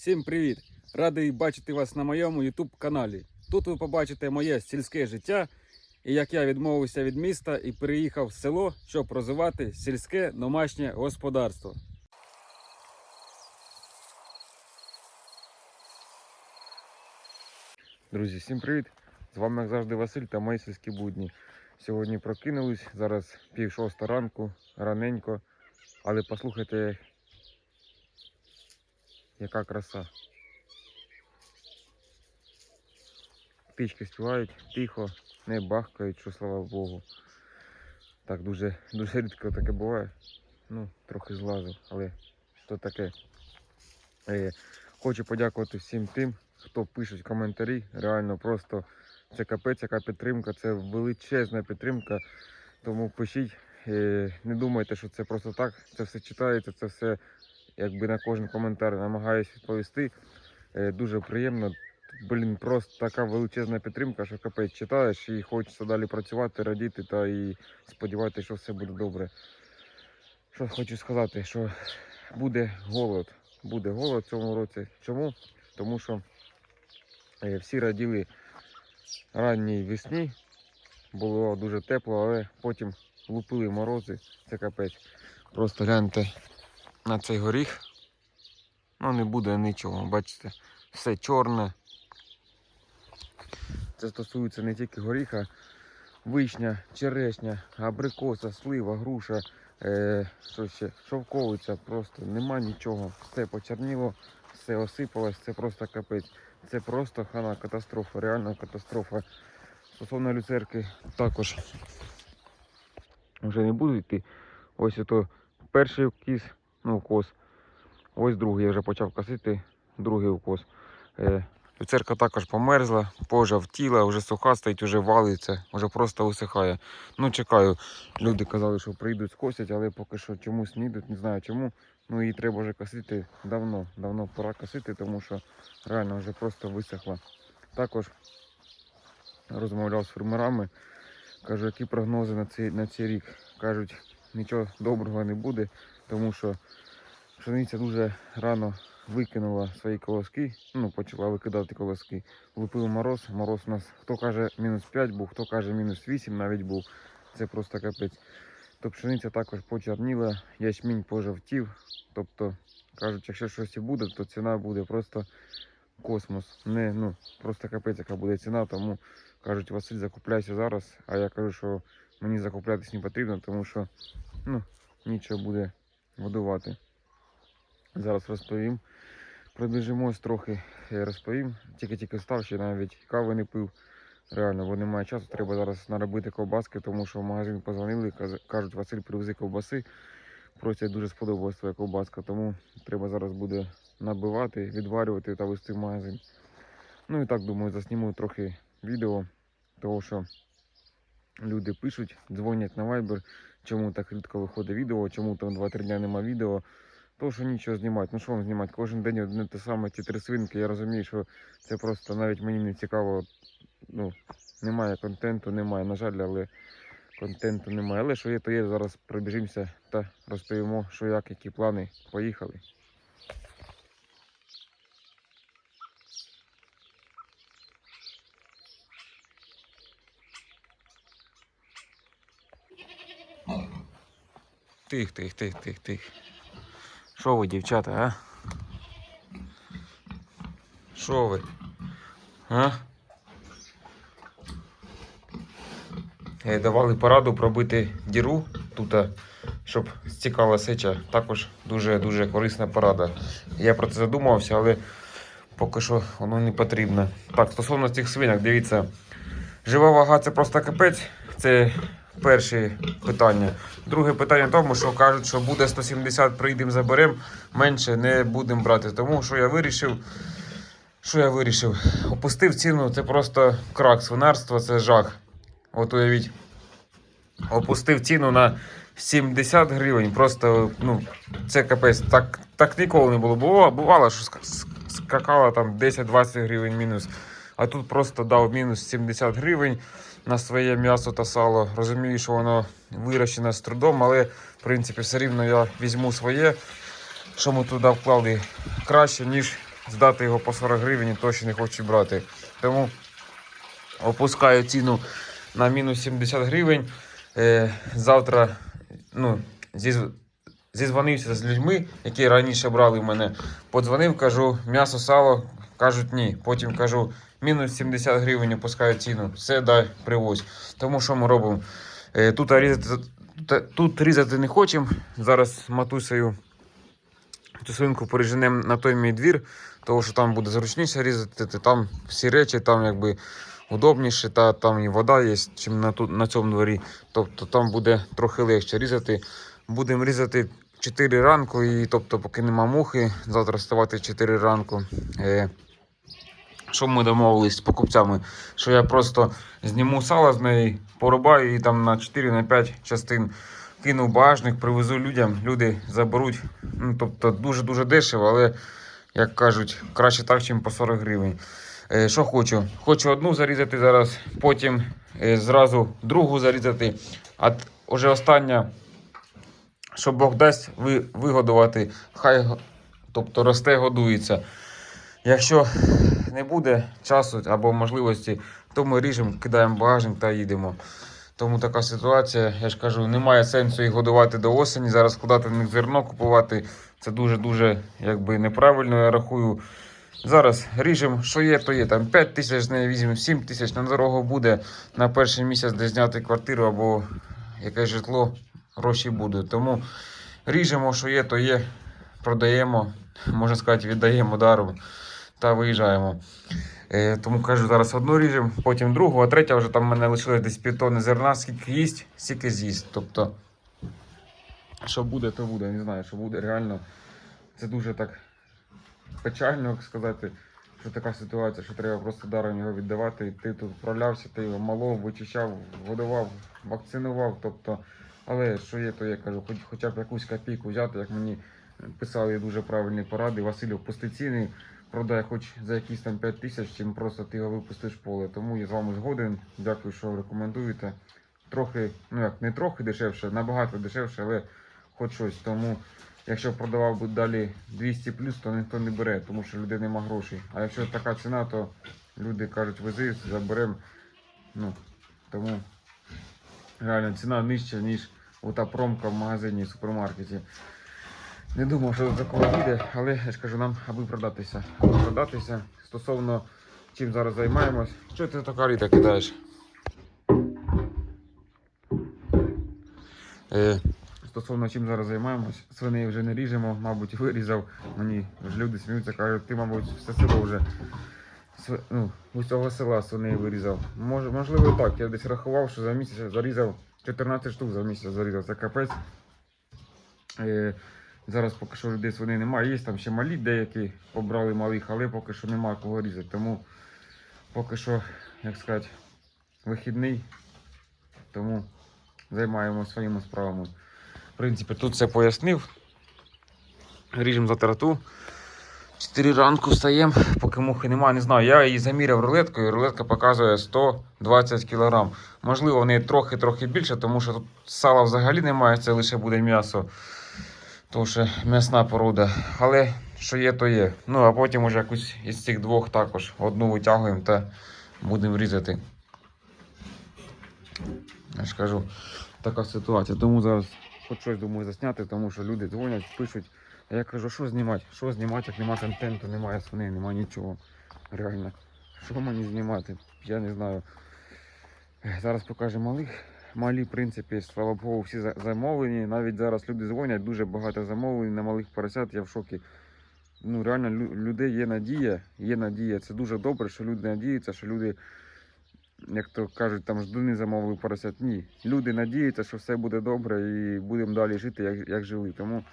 Всім привіт! Радий бачити вас на моєму YouTube каналі. Тут ви побачите моє сільське життя і як я відмовився від міста і переїхав в село, щоб розвивати сільське домашнє господарство. Друзі, всім привіт! З вами як завжди Василь та мої сільські будні. Сьогодні прокинулись, зараз пів шоста ранку, раненько. Але послухайте, яка краса. Птички співають тихо, не бахкають, що слава Богу. Так дуже, дуже рідко таке буває. Ну, трохи злазив, але то таке. Е, хочу подякувати всім тим, хто пише коментарі. Реально просто це капець, яка підтримка, це величезна підтримка. Тому пишіть, е, не думайте, що це просто так. Це все читається, це все якби на кожен коментар намагаюсь відповісти. Е, Дуже приємно. Блін, просто така величезна підтримка, що капець читаєш і хочеться далі працювати, радіти та і сподіватися, що все буде добре. Що хочу сказати, що буде голод. Буде голод в цьому році. Чому? Тому що е, всі раділи ранній весні, було дуже тепло, але потім лупили морози, це капець. Просто гляньте на цей горіх. Ну не буде нічого, бачите, все чорне. Це стосується не тільки горіха, вишня, черешня, абрикоса, слива, груша, е, що ще, шовковиця, просто нема нічого. Все почерніло, все осипалось, це просто капець. Це просто хана катастрофа, реальна катастрофа. Стосовно люцерки також вже не буду йти. Ось ото перший кіс, ну, укос. Ось другий я вже почав косити, другий укос. Е, люцерка також померзла, пожавтіла, вже суха стоїть, вже валиться, вже просто висихає. Ну, чекаю. Люди казали, що прийдуть скосять, але поки що чомусь не йдуть, не знаю чому. Ну її треба вже косити давно, давно пора косити, тому що реально вже просто висохла. Також розмовляв з фермерами, кажу, які прогнози на цей, на цей рік. Кажуть, нічого доброго не буде, тому що пшениця дуже рано викинула свої колоски, ну, почала викидати колоски. Влупив мороз, мороз у нас, хто каже мінус 5 був, хто каже мінус 8 навіть був. Це просто капець. То пшениця також почерніла, ячмінь пожовтів. Тобто, кажуть, якщо щось і буде, то ціна буде просто космос. Не, ну, просто капець, яка буде ціна, тому кажуть, Василь, закупляйся зараз. А я кажу, що мені закуплятись не потрібно, тому що ну, нічого буде годувати. Зараз розповім. Пробіжимось трохи, я розповім. Тільки-тільки став, ще навіть кави не пив. Реально, бо немає часу, треба зараз наробити ковбаски, тому що в магазин позвонили, кажуть, Василь, привези ковбаси. Просять дуже сподобалась твоя ковбаска, тому треба зараз буде набивати, відварювати та вести в магазин. Ну і так думаю, засніму трохи відео, того що люди пишуть, дзвонять на Viber, чому так рідко виходить відео, чому там 2-3 дня нема відео. То, що нічого знімати. Ну що вам знімати? Кожен день одне те саме, ті три свинки. Я розумію, що це просто навіть мені не цікаво. Ну, немає контенту, немає, на жаль, але контенту немає. Але що є, то є. Зараз пробіжимося та розповімо, що як, які плани. Поїхали. Тих, тих, тих, тих, тих. Що ви, дівчата, а? Що ви? А? Е, Давали пораду пробити діру тут, щоб стікала сеча. Також дуже-дуже корисна порада. Я про це задумався, але поки що воно не потрібно. Так, стосовно цих свинок, дивіться. Жива вага це просто капець. Це перше питання. Друге питання в тому, що кажуть, що буде 170, прийдемо, заберемо, менше не будемо брати. Тому що я вирішив. Що я вирішив? Опустив ціну, це просто крак свинарства, це жах. От уявіть. Опустив ціну на 70 гривень. Просто, ну, це капець. Так, так ніколи не було. Було, бувало, що скакало там 10-20 гривень мінус. А тут просто дав мінус 70 гривень на своє м'ясо та сало. Розумію, що воно вирощене з трудом, але в принципі все рівно я візьму своє, що ми туди вклали краще, ніж здати його по 40 гривень, і точно не хочуть брати. Тому опускаю ціну на мінус 70 гривень. Е, завтра ну, зізв... зізвонився з людьми, які раніше брали мене. Подзвонив, кажу, м'ясо, сало. Кажуть, ні. Потім кажу, мінус 70 гривень опускаю ціну. Все, дай, привозь. Тому що ми робимо? Е, тут, різати, тут, різати не хочемо. Зараз матусею цю свинку переженемо на той мій двір, тому що там буде зручніше різати, там всі речі, там якби удобніше, та там і вода є, чим на, на цьому дворі. Тобто там буде трохи легше різати. Будемо різати 4 ранку, і тобто, поки нема мухи, завтра вставати 4 ранку. Е, що ми домовились з покупцями? Що я просто зніму сало з неї, порубаю її там на 4-5 частин, кину в багажник, привезу людям, люди заберуть. Ну, тобто дуже-дуже дешево, але, як кажуть, краще так, ніж по 40 гривень. Е, що хочу? Хочу одну зарізати зараз, потім е, зразу другу зарізати, а уже остання, що Бог дасть ви, вигодувати, хай тобто росте, годується. Якщо не буде часу або можливості, то ми ріжемо, кидаємо багажник та їдемо. Тому така ситуація, я ж кажу, немає сенсу їх годувати до осені. Зараз складати в них зерно купувати. Це дуже-дуже неправильно, я рахую. Зараз ріжемо, що є, то є. Там 5 тисяч з неї візьмемо, 7 тисяч на дорогу буде на перший місяць, де зняти квартиру або якесь житло, гроші будуть. Тому ріжемо, що є, то є. Продаємо, можна сказати, віддаємо даром та виїжджаємо. Е, тому кажу, зараз одну ріжемо, потім другу, а третя вже там в мене лишилось десь півтони зерна, скільки їсть, стільки з'їсть. Тобто, що буде, то буде. Не знаю, що буде реально. Це дуже так печально як сказати, що така ситуація, що треба просто даром його віддавати. Ти тут вправлявся, ти його малов, вичищав, годував, вакцинував. Тобто, але що є, то я кажу, хоч, хоча б якусь копійку взяти, як мені писали дуже правильні поради. Василь, пусти ціни, продай хоч за якісь там 5 тисяч, чим просто ти його випустиш в поле. Тому я з вами згоден. Дякую, що рекомендуєте. Трохи, ну як не трохи дешевше, набагато дешевше, але хоч щось. Тому якщо продавав би далі 200 плюс, то ніхто не бере, тому що людей нема грошей. А якщо така ціна, то люди кажуть, вези, заберемо. Ну, тому реально ціна нижча, ніж ота промка в магазині, в супермаркеті. Не думав, що до такого буде, але я ж кажу нам, аби продатися. Аби продатися. Стосовно чим зараз займаємось. Що ти така літа кидаєш? Е, стосовно чим зараз займаємось, свиней вже не ріжемо, мабуть, вирізав. Мені ж люди сміються, кажуть, ти, мабуть, все село вже ну, усього села свиней вирізав. Може, можливо, так. Я десь рахував, що за місяць зарізав 14 штук за місяць зарізав. Це капець. Е, зараз поки що людей свиней немає. Є там ще малі деякі побрали малих, але поки що немає кого різати. Тому поки що, як сказати, вихідний. Тому займаємося своїми справами. В принципі, тут все пояснив. Ріжемо за тарату. 4 ранку встаємо, поки мухи немає, не знаю. Я її заміряв рулеткою, рулетка показує 120 кг. Можливо, в неї трохи-трохи більше, тому що тут сала взагалі немає, це лише буде м'ясо. Що м'ясна порода. Але що є, то є. Ну, а потім уже якусь із цих двох також одну витягуємо та будемо різати. Я ж кажу, така ситуація. Тому зараз хоч щось думаю засняти, тому що люди дзвонять, пишуть. А я кажу, що знімати? Що знімати, як немає контенту, немає свиней, немає нічого. Реально. Що мені знімати? Я не знаю. Зараз покажу малих. Малі, в принципі, слава Богу, всі замовлені. Навіть зараз люди дзвонять, дуже багато замовлень на малих поросят, я в шокі. Ну, реально, людей є надія, є надія. Це дуже добре, що люди надіються, що люди, як то кажуть, там ждуни замовили поросят. Ні. Люди надіються, що все буде добре і будемо далі жити, як, як жили. Тому,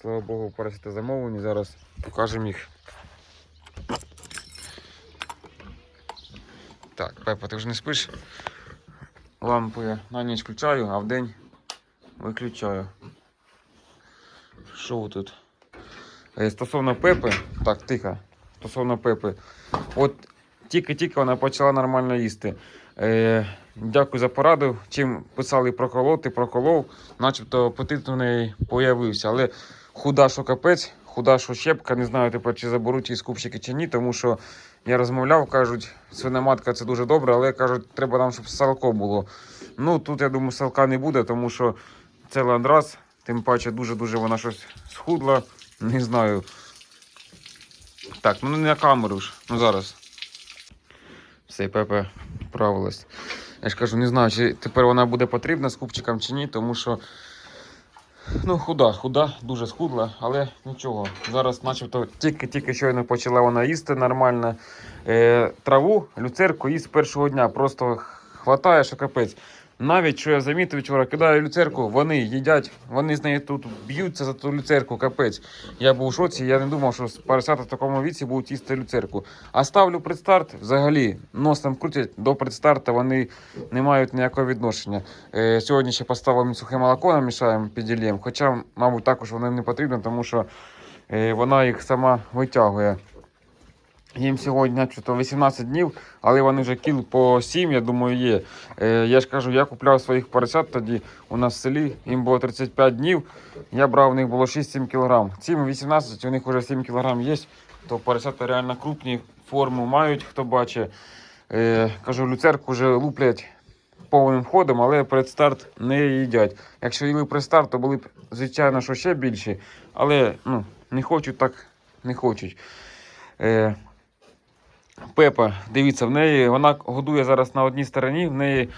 слава Богу, поросята замовлені. Зараз покажемо їх. Так, Пепа, ти вже не спиш? Лампу я на ніч включаю, а вдень виключаю. Що тут? Е, Стосовно Пепи, так, тихо. Стосовно Пепи. От тільки-тільки вона почала нормально їсти. Е, дякую за пораду. Чим писали проколоти, проколов, начебто апетит у неї появився. Але худа, що капець, худа, що щепка. Не знаю тепер, чи заберуть її скупщики чи ні, тому що я розмовляв, кажуть, свиноматка це дуже добре, але кажуть, треба нам, щоб салко було. Ну тут я думаю, салка не буде, тому що це ландрас, тим паче дуже-дуже вона щось схудла. Не знаю. Так, ну не на камеру ж. Ну зараз. Все, Пепе правилась. Я ж кажу, не знаю, чи тепер вона буде потрібна скупчикам чи ні, тому що. Ну, худа, худа, дуже схудла, але нічого. Зараз начебто тільки-тільки щойно почала вона їсти нормально. Е, траву, люцерку їсть з першого дня. Просто хватає, що капець. Навіть що я замітив вчора, кидаю люцерку, вони їдять, вони з нею тут б'ються за ту люцерку, капець. Я був у шоці, я не думав, що поросята в такому віці будуть їсти люцерку. А ставлю предстарт, взагалі, носом крутять до предстарта, вони не мають ніякого відношення. Е, сьогодні ще поставимо сухе молоко, намішаємо піділєм, хоча, мабуть, також воно не потрібно, тому що е, вона їх сама витягує. Їм сьогодні начебто 18 днів, але вони вже кіл по 7, я думаю, є. Е, я ж кажу, я купляв своїх поросят тоді у нас в селі, їм було 35 днів. Я брав, у них було 6-7 кг. Цим 18, у них вже 7 кг є, то поросята реально крупні, форму мають, хто бачить. Е, кажу, люцерку вже луплять повним ходом, але предстарт не їдять. Якщо їли предстарт, то були б, звичайно, що ще більші, але ну, не хочуть, так не хочуть. Е, Пепа, дивіться, в неї вона годує зараз на одній стороні, в неї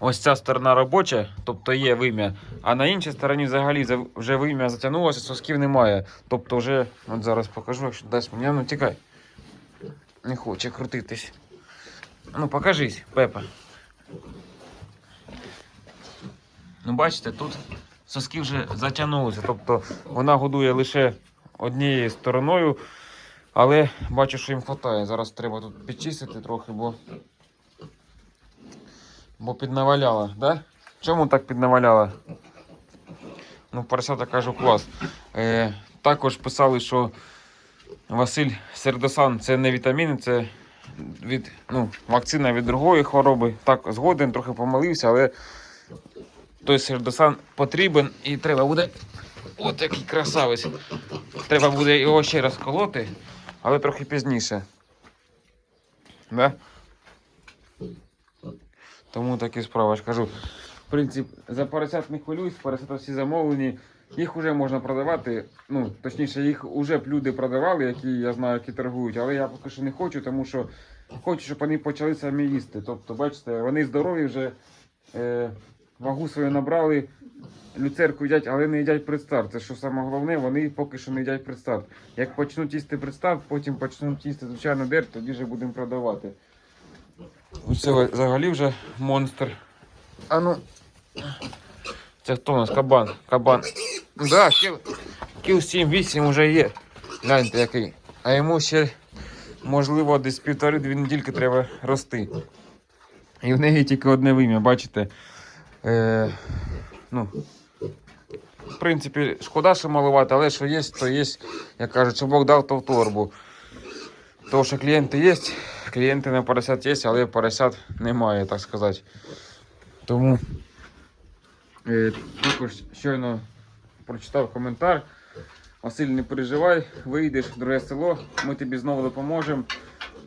ось ця сторона робоча, тобто є вим'я, а на іншій стороні взагалі вже вим'я затягнулося, сосків немає. Тобто вже, от зараз покажу, якщо дасть мені, ну тікай. Не хоче крутитись. Ну, покажись, Пепа. Ну, бачите, тут соски вже затягнулися. Тобто вона годує лише однією стороною. Але бачу, що їм вистачає. Зараз треба тут підчистити трохи, бо. Бо піднаваляла, да? Чому так піднаваляла? Ну, поросята кажу клас. Е, також писали, що Василь Сердосан це не вітаміни, це від, ну, вакцина від другої хвороби. Так, згоден, трохи помилився, але той сердосан потрібен і треба буде. От який красавець. Треба буде його ще раз колоти, але трохи пізніше. Да? Тому такі справи. Ж кажу. В принципі, за поросят не хвилююсь, поросята всі замовлені. Їх вже можна продавати. Ну, точніше, їх вже б люди продавали, які я знаю, які торгують, але я поки що не хочу, тому що хочу, щоб вони почали самі їсти. Тобто, бачите, вони здорові вже е, вагу свою набрали, люцерку їдять, але не їдять предстарт. Це що саме головне, вони поки що не їдять предстарт. Як почнуть їсти предстарт, потім почнуть їсти звичайно дерть, тоді вже будемо продавати. Оце взагалі вже монстр. А ну. Це хто у нас? Кабан. Кабан. Да, кіл 7-8 вже є. Гляньте який. А йому ще, можливо, десь півтори-дві недільки треба рости. І в неї тільки одне вим'я, бачите? Е, ну, в принципі, шкода, що малувати, але що є, то є. Як кажуть, що Бог дав, то в торбу. Тому що клієнти є, клієнти на поросят є, але поросят немає, так сказати. Тому е, також щойно прочитав коментар. Василь, не переживай, вийдеш в друге село, ми тобі знову допоможемо.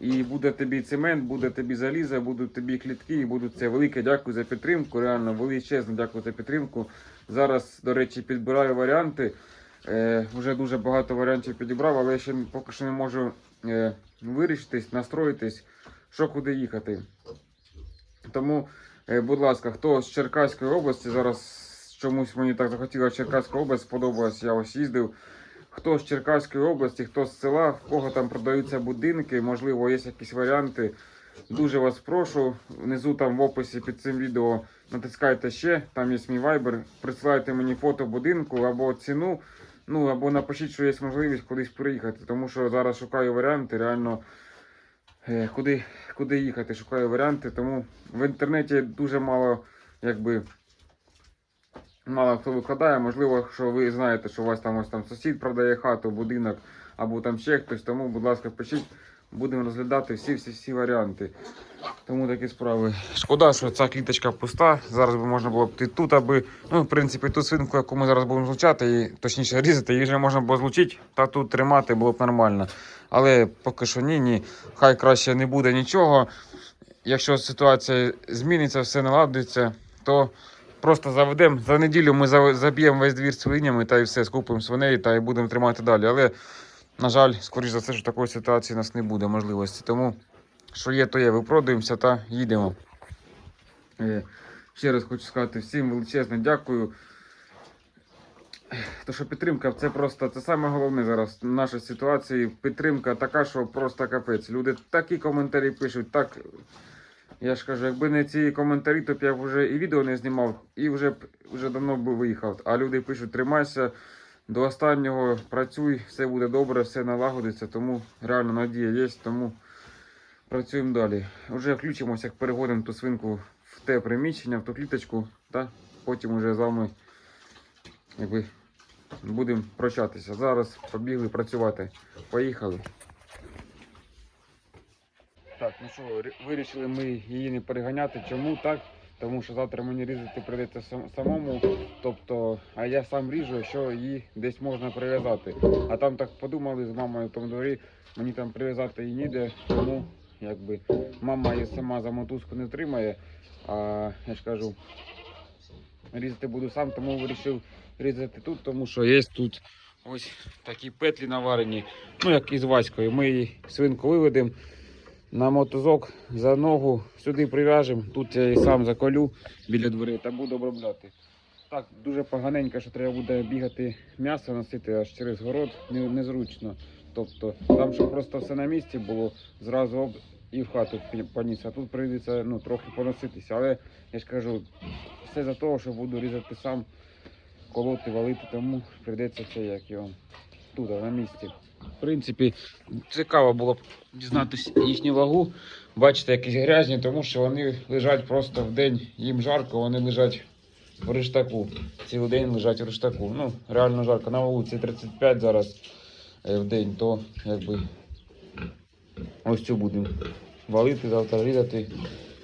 І буде тобі цемент, буде тобі залізо, будуть тобі клітки, і будуть це велике дякую за підтримку. Реально величезно дякую за підтримку. Зараз, до речі, підбираю варіанти. Е, вже дуже багато варіантів підібрав, але я ще поки що не можу е, вирішитись, настроїтись, що куди їхати. Тому, е, будь ласка, хто з Черкаської області, зараз чомусь мені так захотілося Черкаська область, сподобалось, я ось їздив. Хто з Черкаської області, хто з села, в кого там продаються будинки, можливо, є якісь варіанти. Дуже вас прошу. Внизу там в описі під цим відео натискайте ще, там є мій вайбер. Присилайте мені фото будинку або ціну. Ну або напишіть, що є можливість кудись приїхати. Тому що зараз шукаю варіанти, реально е, куди, куди їхати, шукаю варіанти. Тому в інтернеті дуже мало, якби. Мало хто викладає, можливо, що ви знаєте, що у вас там ось там сусід продає хату, будинок або там ще хтось. Тому, будь ласка, пишіть. Будемо розглядати всі-всі-всі варіанти. Тому такі справи. Шкода, що ця кліточка пуста. Зараз би можна було б йти тут, аби, ну, в принципі, ту свинку, яку ми зараз будемо злучати, і, точніше різати, її вже можна було злучити та тут тримати було б нормально. Але поки що ні, ні. Хай краще не буде нічого. Якщо ситуація зміниться, все наладиться, то просто заведемо. За неділю ми заб'ємо весь двір свинями та і все, скупимо свиней та і будемо тримати далі. Але, на жаль, скоріш за все, що такої ситуації у нас не буде можливості. Тому що є, то є, випродуємося та їдемо. Е, Ще раз хочу сказати всім величезне дякую. То, що підтримка, це просто це саме головне зараз в нашій ситуації. Підтримка така, що просто капець. Люди такі коментарі пишуть, так. Я ж кажу, якби не ці коментарі, то б я вже і відео не знімав, і вже вже давно б виїхав. А люди пишуть, тримайся до останнього, працюй, все буде добре, все налагодиться. Тому реально надія є, тому працюємо далі. Вже включимося, як переходимо ту свинку в те приміщення, в ту кліточку, та потім вже з вами якби, будемо прощатися. Зараз побігли працювати. Поїхали. Так, ну що, вирішили ми її не переганяти. Чому так? Тому що завтра мені різати прийдеться сам- самому. Тобто, а я сам ріжу, що її десь можна прив'язати. А там так подумали з мамою в тому дворі, мені там прив'язати її ніде, тому якби мама її сама за мотузку не тримає. А я ж кажу, різати буду сам, тому вирішив різати тут, тому що є тут ось такі петлі наварені. Ну, як із Ваською. Ми її свинку виведемо на мотузок за ногу, сюди прив'яжемо. Тут я її сам заколю біля дверей та буду обробляти. Так, дуже поганенько, що треба буде бігати м'ясо носити аж через город, незручно. Тобто там, щоб просто все на місці було, зразу об і в хату поніс. А тут прийдеться ну, трохи поноситися. Але я ж кажу, все за того, що буду різати сам, колоти, валити, тому прийдеться це як його тут, на місці. В принципі, цікаво було б дізнатися їхню вагу. Бачите, якісь грязні, тому що вони лежать просто в день, їм жарко, вони лежать в рештаку. Цілий день лежать в рештаку. Ну, реально жарко. На вулиці 35 зараз е, в день, то якби ось цю будемо валити, завтра різати.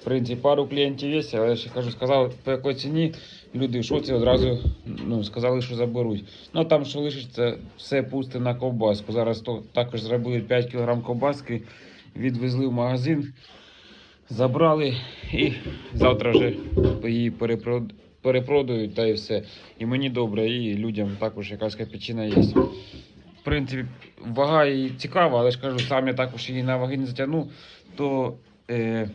В принципі, пару клієнтів є, але я ще кажу, сказав, по якій ціні люди в шоці одразу ну, сказали, що заберуть. Ну там, що лишиться, все пусте на ковбаску. Зараз то, також зробили 5 кг ковбаски, відвезли в магазин, забрали і завтра вже її перепрод... перепродають та і все. І мені добре, і людям також якась копійчина є. В принципі, вага її цікава, але ж кажу, сам я також її на ваги не затягну, то е,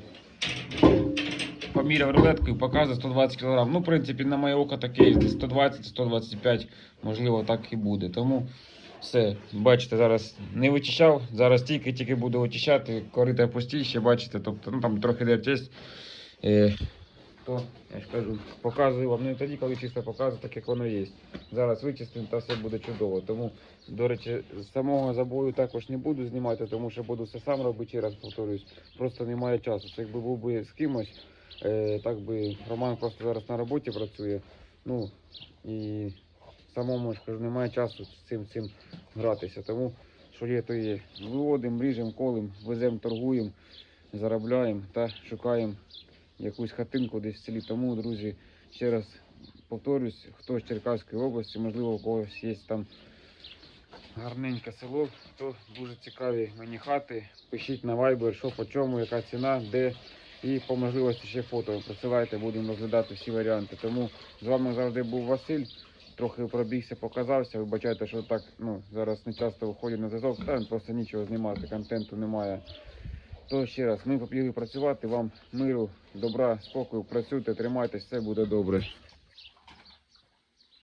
поміряв рулеткою, показує 120 кг. Ну, в принципі, на моє око таке 120-125, можливо, так і буде. Тому все, бачите, зараз не вичищав, зараз тільки-тільки буду вичищати, корита пустіще, бачите, тобто, ну там трохи є. То, я ж кажу, показую вам не тоді, коли чисто показую, так як воно є. Зараз вичистимо та все буде чудово. Тому, до речі, з самого забою також не буду знімати, тому що буду все сам робити, ще раз повторюсь. Просто немає часу. Це якби був би з кимось, е, так би Роман просто зараз на роботі працює. Ну і самому ж кажу, немає часу з цим цим гратися. Тому що є, то є. Виводимо, ріжемо, колем, веземо, торгуємо, заробляємо та шукаємо якусь хатинку десь в селі. Тому, друзі, ще раз повторюсь, хто з Черкаської області, можливо, у когось є там гарненьке село, то дуже цікаві мені хати. Пишіть на Viber, що по чому, яка ціна, де. І по можливості ще фото присилайте, будемо розглядати всі варіанти. Тому з вами завжди був Василь. Трохи пробігся, показався. Вибачайте, що так ну, зараз не часто виходять на зв'язок, та просто нічого знімати, контенту немає. То ще раз, ми побігли працювати. Вам миру, добра, спокою, працюйте, тримайтесь, все буде добре.